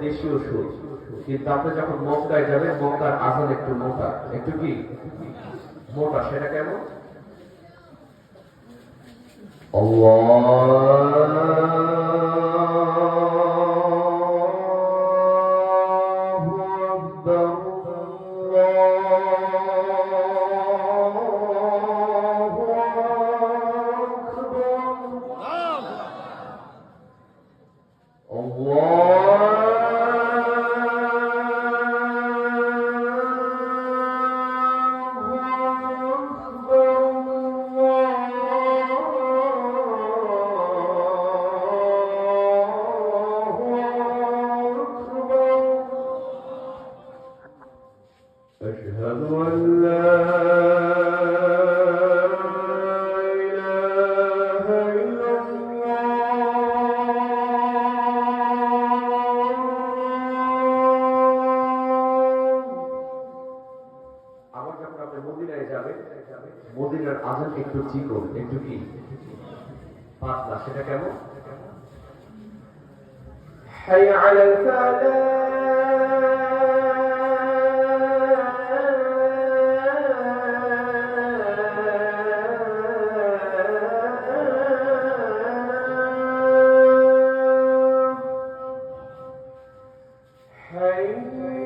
দেশীয় কিন্তু যখন মক্কায় যাবে মক্কার আজান একটু মোটা। একটু কি? মোটা। সেটা কেমন? أشهد أن لا মদিনার আজান একটু চিকন একটু কি পাতলা সেটা কেমন حي Hey.